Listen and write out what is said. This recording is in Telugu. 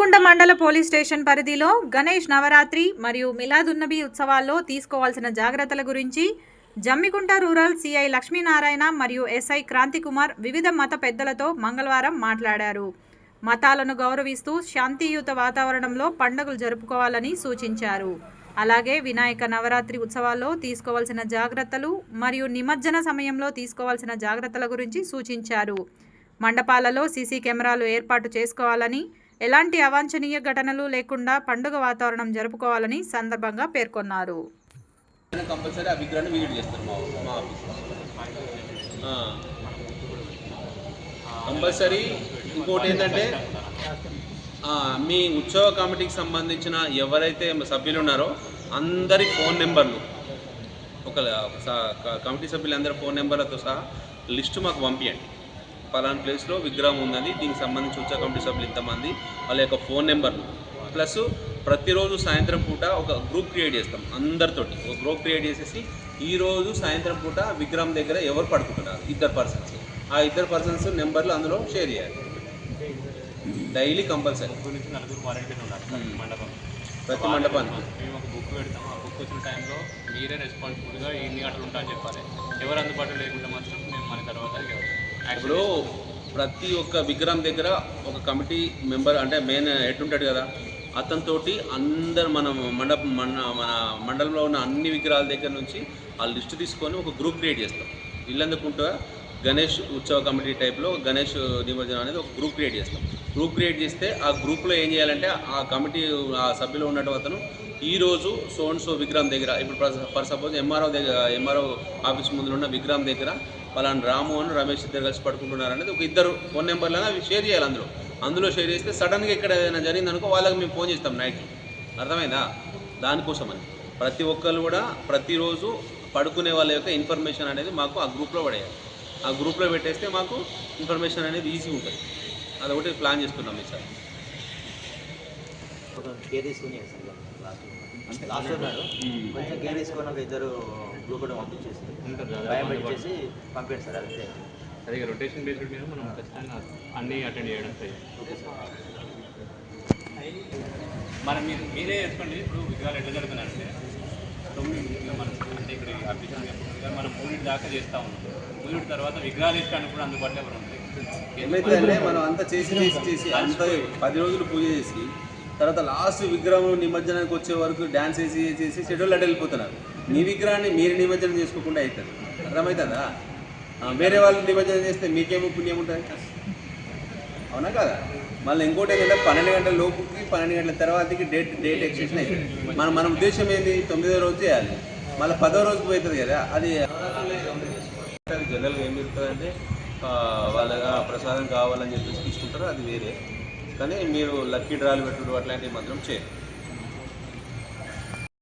మండల పోలీస్ స్టేషన్ పరిధిలో గణేష్ నవరాత్రి మరియు మిలాదున్నబి ఉత్సవాల్లో తీసుకోవాల్సిన జాగ్రత్తల గురించి జమ్మికుంట రూరల్ సిఐ లక్ష్మీనారాయణ మరియు ఎస్ఐ క్రాంతికుమార్ వివిధ మత పెద్దలతో మంగళవారం మాట్లాడారు. మతాలను గౌరవిస్తూ శాంతియుత వాతావరణంలో పండుగలు జరుపుకోవాలని సూచించారు. అలాగే వినాయక నవరాత్రి ఉత్సవాల్లో తీసుకోవాల్సిన జాగ్రత్తలు మరియు నిమజ్జన సమయంలో తీసుకోవాల్సిన జాగ్రత్తల గురించి సూచించారు. మండపాలలో సీసీ కెమెరాలు ఏర్పాటు చేసుకోవాలని ఎలాంటి అవాంఛనీయ ఘటనలు లేకుండా పండుగ వాతావరణం జరుపుకోవాలని సందర్భంగా పేర్కొన్నారు. కంపల్సరీ ఆ విగ్రహాన్ని విజిట్ చేస్తారు మా మా కంపల్సరీ ఇంకోటి ఏంటంటే మీ ఉత్సవ కమిటీకి సంబంధించిన ఎవరైతే సభ్యులు ఉన్నారో అందరి ఫోన్ నెంబర్లు ఒక స- కమిటీ సభ్యులందరి ఫోన్ నెంబర్లతో సహా లిస్టు మాకు పంపించండి పలానా ప్లేస్లో విగ్రహం ఉన్నది దీనికి సంబంధించి ఉత్సవ కమిటీ సభ్యులు ఇంతమంది. వాళ్ళ యొక్క ఫోన్ నెంబర్లు ప్లస్ ప్రతిరోజు సాయంత్రం పూట ఒక గ్రూప్ క్రియేట్ చేస్తాం అందరితోటి. ఒక గ్రూప్ క్రియేట్ చేసేసి ఈ రోజు సాయంత్రం పూట విగ్రహం దగ్గర ఎవరు పడుకుంటున్నారు ఇద్దరు పర్సన్స్. ఆ ఇద్దరు పర్సన్స్ నెంబర్లు అందులో షేర్ చేయాలి. Daily compulsory. ప్రతి మండపం. ప్రతి మండపానికి. మేము ఒక బుక్ పెడతాం. ఆ బుక్ వచ్చిన టైంలో మీరే రెస్పాన్సిబుల్గా ఎన్ని గంటలు ఉంటా అని చెప్పాలి. ఎవరు అందుబాటులో లేకుండా మాత్రం మేము మన తర్వాత ఇప్పుడు ప్రతి ఒక్క విగ్రహం దగ్గర ఒక కమిటీ మెంబర్ అంటే మెయిన్ హెడ్ ఉంటాడు కదా అతనితోటి అందరు మన మండపం మన మన మండలంలో ఉన్న అన్ని విగ్రహాల దగ్గర నుంచి ఆ లిస్ట్ తీసుకొని ఒక గ్రూప్ క్రియేట్ చేస్తాం. ఇల్లందుకుంటా గణేష్ ఉత్సవ కమిటీ టైప్లో గణేష్ నిమజ్జనం అనేది ఒక గ్రూప్ క్రియేట్ చేస్తాం. గ్రూప్ క్రియేట్ చేస్తే ఆ గ్రూప్లో ఏం చేయాలంటే ఆ కమిటీ ఆ సభ్యులు ఉన్నట్టు అతను ఈరోజు సోన్సో సో విగ్రహం దగ్గర ఇప్పుడు ఫర్ సపోజ్ ఎంఆర్ఓ దగ్గర ఎంఆర్ఓ ఆఫీస్ ముందు ఉన్న విగ్రహం దగ్గర పలానా రాము అని రమేష్ ఇద్దరు కలిసి పడుకుంటున్నారు అనేది ఒక ఇద్దరు ఫోన్ నెంబర్లను అవి షేర్ చేయాలి అందులో. అందులో షేర్ చేస్తే సడన్గా ఇక్కడ ఏదైనా జరిగింది అనుకో వాళ్ళకి మేము ఫోన్ చేస్తాం నైట్ అర్థమైందా? దానికోసం అని ప్రతి ఒక్కరు కూడా ప్రతిరోజు పడుకునే వాళ్ళ యొక్క ఇన్ఫర్మేషన్ అనేది మాకు ఆ గ్రూప్లో పడేయాలి. ఆ గ్రూప్లో పెట్టేస్తే మాకు ఇన్ఫర్మేషన్ అనేది ఈజీ ఉంటుంది. అదొకటి ప్లాన్ చేస్తున్నాం ఈసారి. లాస్ట్ ఉన్నారు కొంచెం కేర్ తీసుకొని ఒక ఇద్దరు గ్రూప్ కూడా పంపించేసి భయం పెట్టేసి పంపించారు సార్ అంతే. అదే రొటేషన్ బేస్డ్ మీద మనం ఖచ్చితంగా అన్నీ అటెండ్ చేయడం సార్. మరి మీరు మీరే చెప్పండి ఇప్పుడు విగ్రహాలు ఎట్లా జరుగుతున్నాయంటే తొమ్మిది ఇంకా మనం అంటే ఇక్కడ అప్లికేషన్ విగ్రహాలు మనం మూడింటి దాకా చేస్తా ఉన్నాం. మూడింటి తర్వాత విగ్రహాలు ఇష్టానికి కూడా అందుబాటులో ఉంటాయి ఏమైతే మనం అంతా చేసి చేసి చేసి అంత పది రోజులు పూజ చేసి తర్వాత లాస్ట్ విగ్రహం నిమజ్జనానికి వచ్చే వరకు డ్యాన్స్ వేసి చేసి షెడ్యూల్ అడ్డు వెళ్ళిపోతున్నారు. మీ విగ్రహాన్ని మీరు నిమజ్జనం చేసుకోకుండా అవుతుంది అర్థమవుతుందా వేరే వాళ్ళు నిమజ్జనం చేస్తే మీకేమో పుణ్యం ఉంటుంది. అవునా కదా? మళ్ళీ ఇంకోటి ఏంటంటే పన్నెండు గంటల లోపుకి పన్నెండు గంటల తర్వాతకి డేట్ డేట్ ఎక్స్టెన్షన్ అవుతుంది మన మన ఉద్దేశం ఏంది? తొమ్మిదో రోజు చేయాలి. మళ్ళీ పదో రోజుకి పోతుంది కదా అది జనరల్గా ఏం జరుగుతుంది అంటే వాళ్ళ ప్రసాదం కావాలని చెప్పేసి తీసుకుంటారు అది వేరే. కానీ మీరు లక్కీ డ్రాలు పెట్టుడు అట్లాంటివి మాత్రం చేయరు.